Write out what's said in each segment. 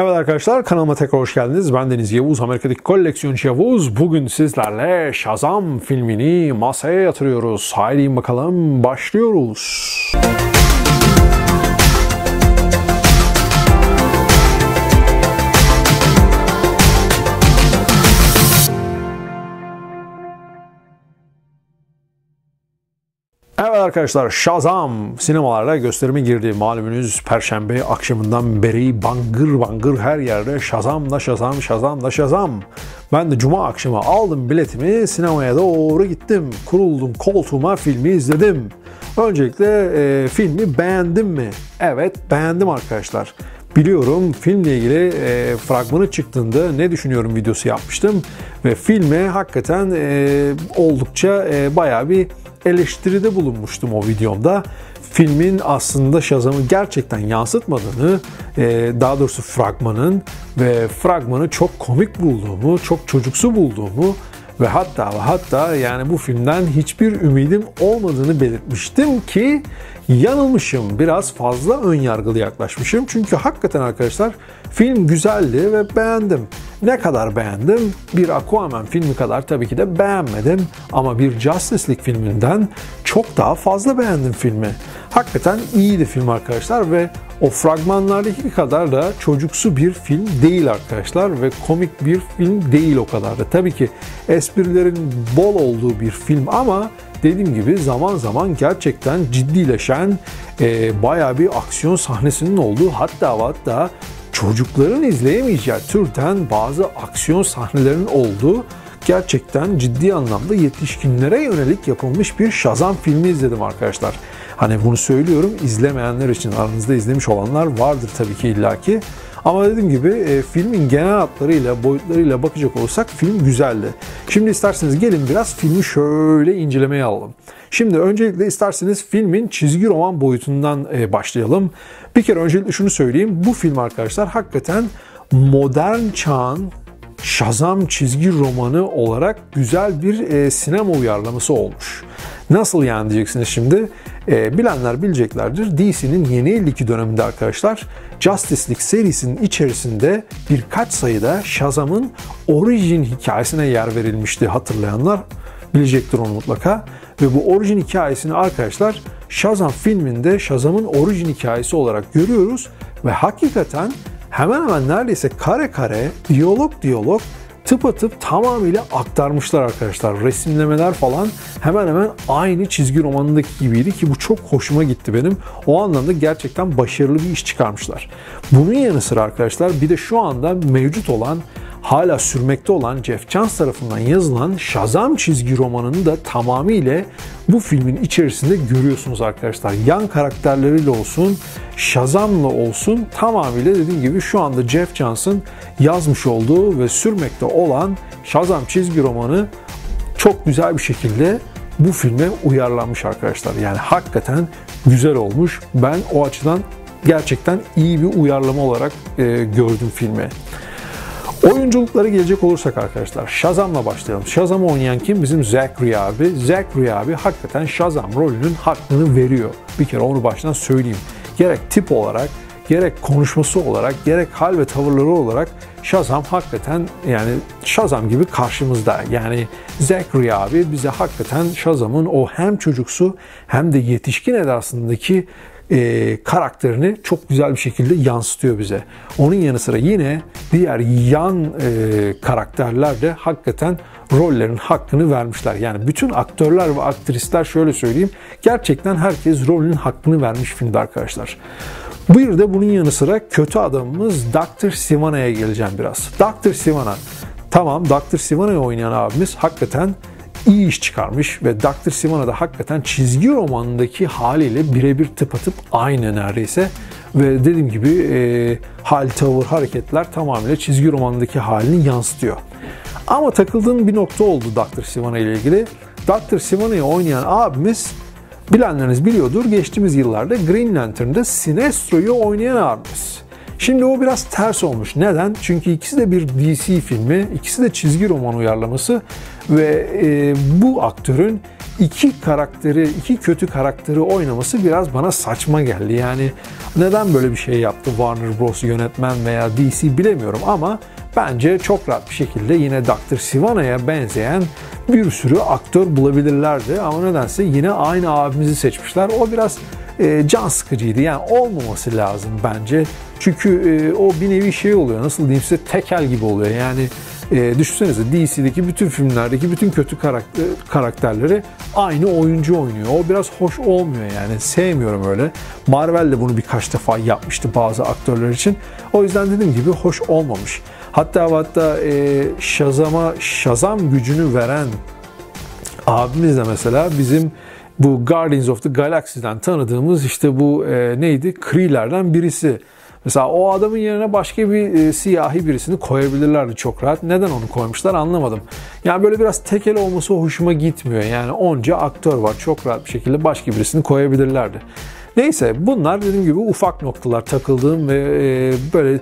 Evet arkadaşlar kanalıma tekrar hoş geldiniz. Ben Deniz Yavuz, Amerika'daki koleksiyoncu Yavuz. Bugün sizlerle Shazam filmini masaya yatırıyoruz. Haydi bakalım başlıyoruz. Evet arkadaşlar Shazam sinemalarda gösterime girdi. Malumunuz Perşembe akşamından beri bangır bangır her yerde Shazam da Shazam, Shazam da Shazam. Ben de cuma akşamı aldım biletimi sinemaya doğru gittim. Kuruldum koltuğuma filmi izledim. Öncelikle e, filmi beğendim mi? Evet beğendim arkadaşlar. Biliyorum filmle ilgili e, fragmanı çıktığında ne düşünüyorum videosu yapmıştım. Ve filme hakikaten e, oldukça e, bayağı bir eleştiride bulunmuştum o videomda. Filmin aslında Shazam'ı gerçekten yansıtmadığını, e, daha doğrusu fragmanın ve fragmanı çok komik bulduğumu, çok çocuksu bulduğumu ve hatta ve hatta yani bu filmden hiçbir ümidim olmadığını belirtmiştim ki yanılmışım. Biraz fazla ön yargılı yaklaşmışım. Çünkü hakikaten arkadaşlar film güzeldi ve beğendim. Ne kadar beğendim? Bir Aquaman filmi kadar tabii ki de beğenmedim. Ama bir Justice League filminden çok daha fazla beğendim filmi. Hakikaten iyiydi film arkadaşlar ve o fragmanlardaki kadar da çocuksu bir film değil arkadaşlar ve komik bir film değil o kadar da. Tabii ki esprilerin bol olduğu bir film ama dediğim gibi zaman zaman gerçekten ciddileşen e, bayağı bir aksiyon sahnesinin olduğu hatta hatta çocukların izleyemeyeceği türden bazı aksiyon sahnelerinin olduğu gerçekten ciddi anlamda yetişkinlere yönelik yapılmış bir Shazam filmi izledim arkadaşlar. Hani bunu söylüyorum izlemeyenler için aranızda izlemiş olanlar vardır tabii ki illaki. Ama dediğim gibi e, filmin genel hatlarıyla, boyutlarıyla bakacak olursak film güzeldi. Şimdi isterseniz gelin biraz filmi şöyle incelemeye alalım. Şimdi öncelikle isterseniz filmin çizgi roman boyutundan e, başlayalım. Bir kere öncelikle şunu söyleyeyim. Bu film arkadaşlar hakikaten modern çağın Shazam çizgi romanı olarak güzel bir e, sinema uyarlaması olmuş. Nasıl yani diyeceksiniz şimdi? E, bilenler bileceklerdir. DC'nin yeni 52 döneminde arkadaşlar Justice League serisinin içerisinde birkaç sayıda Shazam'ın orijin hikayesine yer verilmişti hatırlayanlar bilecektir onu mutlaka. Ve bu orijin hikayesini arkadaşlar Shazam filminde Shazam'ın orijin hikayesi olarak görüyoruz ve hakikaten hemen hemen neredeyse kare kare, diyalog diyalog tıpatıp tamamıyla aktarmışlar arkadaşlar. Resimlemeler falan hemen hemen aynı çizgi romanındaki gibiydi ki bu çok hoşuma gitti benim. O anlamda gerçekten başarılı bir iş çıkarmışlar. Bunun yanı sıra arkadaşlar bir de şu anda mevcut olan hala sürmekte olan Jeff Johns tarafından yazılan Shazam çizgi romanını da tamamıyla bu filmin içerisinde görüyorsunuz arkadaşlar. Yan karakterleriyle olsun, Shazam'la olsun tamamıyla dediğim gibi şu anda Jeff Johns'ın yazmış olduğu ve sürmekte olan Shazam çizgi romanı çok güzel bir şekilde bu filme uyarlanmış arkadaşlar. Yani hakikaten güzel olmuş. Ben o açıdan gerçekten iyi bir uyarlama olarak e, gördüm filmi. Oyunculuklara gelecek olursak arkadaşlar Shazam'la başlayalım. Shazam'ı oynayan kim? Bizim Zachary abi. Zachary abi hakikaten Shazam rolünün hakkını veriyor. Bir kere onu baştan söyleyeyim. Gerek tip olarak, gerek konuşması olarak, gerek hal ve tavırları olarak Shazam hakikaten yani Shazam gibi karşımızda. Yani Zachary abi bize hakikaten Shazam'ın o hem çocuksu hem de yetişkin edasındaki e, karakterini çok güzel bir şekilde yansıtıyor bize. Onun yanı sıra yine diğer yan e, karakterler de hakikaten rollerin hakkını vermişler. Yani bütün aktörler ve aktrisler şöyle söyleyeyim gerçekten herkes rolünün hakkını vermiş filmde arkadaşlar. Bir de bunun yanı sıra kötü adamımız Dr. Sivana'ya geleceğim biraz. Dr. Sivana. Tamam Dr. Sivana'yı oynayan abimiz hakikaten iyi iş çıkarmış ve Dr. Sivana da hakikaten çizgi romanındaki haliyle birebir tıpatıp aynı neredeyse. Ve dediğim gibi e, hal, tavır, hareketler tamamıyla çizgi romanındaki halini yansıtıyor. Ama takıldığım bir nokta oldu Dr. Sivana ile ilgili. Dr. Sivana'yı oynayan abimiz bilenleriniz biliyordur. Geçtiğimiz yıllarda Green Lantern'da Sinestro'yu oynayan abimiz. Şimdi o biraz ters olmuş. Neden? Çünkü ikisi de bir DC filmi, ikisi de çizgi roman uyarlaması ve e, bu aktörün iki karakteri, iki kötü karakteri oynaması biraz bana saçma geldi. Yani Neden böyle bir şey yaptı Warner Bros. yönetmen veya DC bilemiyorum ama bence çok rahat bir şekilde yine Dr. Sivana'ya benzeyen bir sürü aktör bulabilirlerdi. Ama nedense yine aynı abimizi seçmişler. O biraz e, can sıkıcıydı. Yani olmaması lazım bence. Çünkü e, o bir nevi şey oluyor. Nasıl diyeyim size tekel gibi oluyor. Yani e, düşünsenize DC'deki bütün filmlerdeki bütün kötü karakter, karakterleri aynı oyuncu oynuyor. O biraz hoş olmuyor yani. Sevmiyorum öyle. Marvel de bunu birkaç defa yapmıştı bazı aktörler için. O yüzden dediğim gibi hoş olmamış. Hatta hatta e, Shazam'a Shazam gücünü veren abimiz de mesela bizim bu Guardians of the Galaxy'den tanıdığımız işte bu e, neydi? Kree'lerden birisi. Mesela o adamın yerine başka bir e, siyahi birisini koyabilirlerdi çok rahat. Neden onu koymuşlar anlamadım. Yani böyle biraz tekel olması hoşuma gitmiyor. Yani onca aktör var. Çok rahat bir şekilde başka birisini koyabilirlerdi. Neyse bunlar dediğim gibi ufak noktalar takıldığım ve e, böyle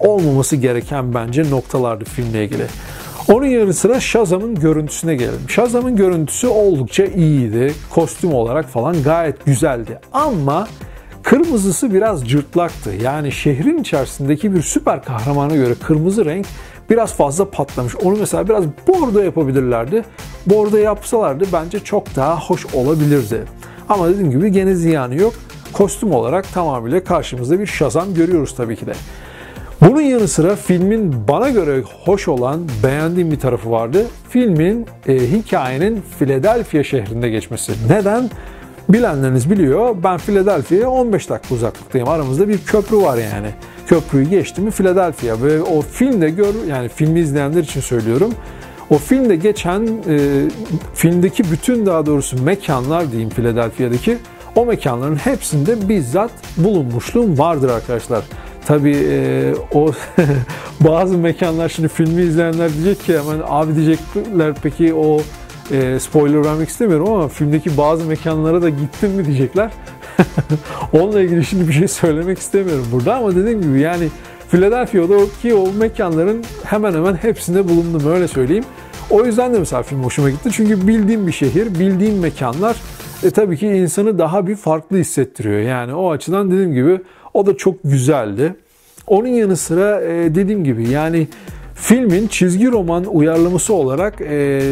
olmaması gereken bence noktalardı filmle ilgili. Onun yanı sıra Shazam'ın görüntüsüne gelelim. Shazam'ın görüntüsü oldukça iyiydi. Kostüm olarak falan gayet güzeldi. Ama kırmızısı biraz cırtlaktı. Yani şehrin içerisindeki bir süper kahramana göre kırmızı renk biraz fazla patlamış. Onu mesela biraz bordo yapabilirlerdi. Bordo yapsalardı bence çok daha hoş olabilirdi. Ama dediğim gibi gene ziyanı yok. Kostüm olarak tamamıyla karşımızda bir Shazam görüyoruz tabii ki de. Bunun yanı sıra filmin bana göre hoş olan, beğendiğim bir tarafı vardı. Filmin e, hikayenin Philadelphia şehrinde geçmesi. Neden? Bilenleriniz biliyor. Ben Philadelphia'ya 15 dakika uzaklıktayım. Aramızda bir köprü var yani. Köprüyü geçti mi Philadelphia ve o filmde gör yani filmi izleyenler için söylüyorum. O filmde geçen e, filmdeki bütün daha doğrusu mekanlar diyeyim Philadelphia'daki o mekanların hepsinde bizzat bulunmuşluğum vardır arkadaşlar. Tabii e, o bazı mekanlar şimdi filmi izleyenler diyecek ki hemen abi diyecekler peki o e, spoiler vermek istemiyorum ama filmdeki bazı mekanlara da gittin mi diyecekler. Onunla ilgili şimdi bir şey söylemek istemiyorum burada ama dediğim gibi yani Philadelphia'daki o mekanların hemen hemen hepsinde bulundum öyle söyleyeyim. O yüzden de mesela film hoşuma gitti. Çünkü bildiğim bir şehir, bildiğim mekanlar e, tabii ki insanı daha bir farklı hissettiriyor. Yani o açıdan dediğim gibi o da çok güzeldi. Onun yanı sıra e, dediğim gibi yani filmin çizgi roman uyarlaması olarak e,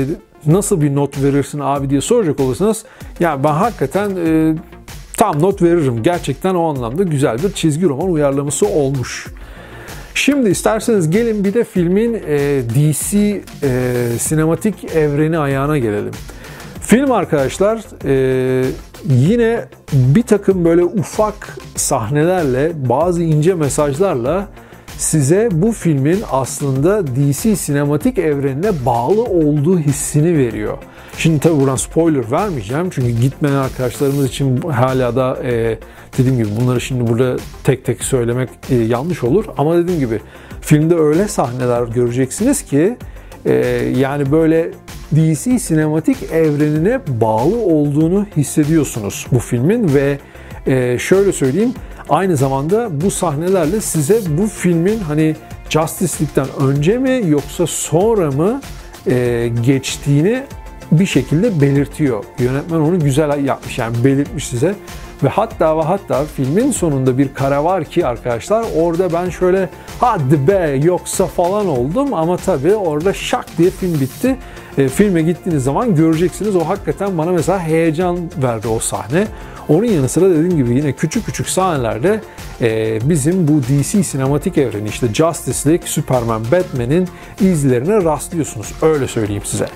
nasıl bir not verirsin abi diye soracak olursanız yani ben hakikaten e, tam not veririm. Gerçekten o anlamda güzel bir çizgi roman uyarlaması olmuş. Şimdi isterseniz gelin bir de filmin e, DC e, sinematik evreni ayağına gelelim. Film arkadaşlar e, yine bir takım böyle ufak sahnelerle bazı ince mesajlarla size bu filmin aslında DC sinematik evrenine bağlı olduğu hissini veriyor. Şimdi tabi buradan spoiler vermeyeceğim çünkü gitmeyen arkadaşlarımız için hala da e, dediğim gibi bunları şimdi burada tek tek söylemek e, yanlış olur. Ama dediğim gibi filmde öyle sahneler göreceksiniz ki e, yani böyle DC sinematik evrenine bağlı olduğunu hissediyorsunuz bu filmin ve e, şöyle söyleyeyim aynı zamanda bu sahnelerle size bu filmin hani Justice League'den önce mi yoksa sonra mı e, geçtiğini bir şekilde belirtiyor. Yönetmen onu güzel yapmış yani belirtmiş size. Ve hatta ve hatta filmin sonunda bir kare var ki arkadaşlar orada ben şöyle hadi be yoksa falan oldum ama tabii orada şak diye film bitti. E, filme gittiğiniz zaman göreceksiniz o hakikaten bana mesela heyecan verdi o sahne. Onun yanı sıra dediğim gibi yine küçük küçük sahnelerde e, bizim bu DC sinematik evreni işte Justice League, Superman, Batman'in izlerine rastlıyorsunuz. Öyle söyleyeyim size.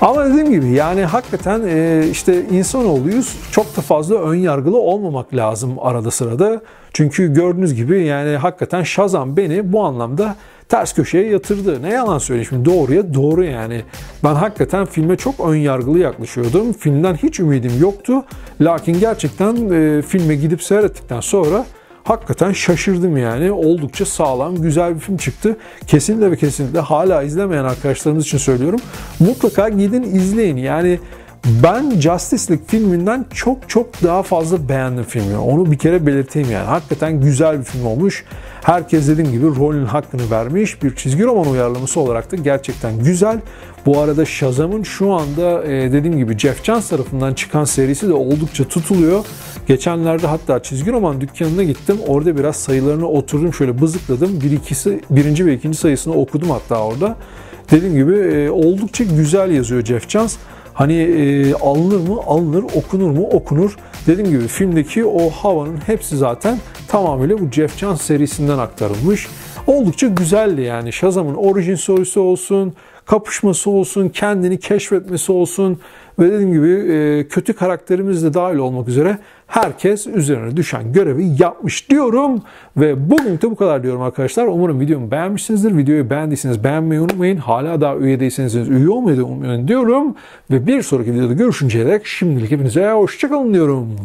Ama dediğim gibi yani hakikaten e, işte insanoğluyuz. Çok da fazla ön yargılı olmamak lazım arada sırada. Çünkü gördüğünüz gibi yani hakikaten Shazam beni bu anlamda ters köşeye yatırdı. Ne yalan söyleyeyim şimdi doğruya doğru yani. Ben hakikaten filme çok ön yargılı yaklaşıyordum. Filmden hiç ümidim yoktu. Lakin gerçekten e, filme gidip seyrettikten sonra hakikaten şaşırdım yani. Oldukça sağlam, güzel bir film çıktı. Kesinlikle ve kesinlikle hala izlemeyen arkadaşlarımız için söylüyorum. Mutlaka gidin izleyin. Yani ben Justice League filminden çok çok daha fazla beğendim filmi. Onu bir kere belirteyim yani. Hakikaten güzel bir film olmuş. Herkes dediğim gibi rolün hakkını vermiş. Bir çizgi roman uyarlaması olarak da gerçekten güzel. Bu arada Shazam'ın şu anda e, dediğim gibi Jeff Johns tarafından çıkan serisi de oldukça tutuluyor. Geçenlerde hatta çizgi roman dükkanına gittim. Orada biraz sayılarını oturdum şöyle bızıkladım. Bir ikisi, birinci ve ikinci sayısını okudum hatta orada. Dediğim gibi e, oldukça güzel yazıyor Jeff Johns. Hani e, alınır mı? Alınır. Okunur mu? Okunur. Dediğim gibi filmdeki o havanın hepsi zaten tamamıyla bu Jeff Johns serisinden aktarılmış. Oldukça güzeldi yani. Shazam'ın orijin story'si olsun, kapışması olsun, kendini keşfetmesi olsun ve dediğim gibi e, kötü karakterimiz de dahil olmak üzere herkes üzerine düşen görevi yapmış diyorum. Ve bugün de bu kadar diyorum arkadaşlar. Umarım videomu beğenmişsinizdir. Videoyu beğendiyseniz beğenmeyi unutmayın. Hala daha üye değilseniz üye olmayı unutmayın diyorum. Ve bir sonraki videoda görüşünceye dek şimdilik hepinize hoşçakalın diyorum.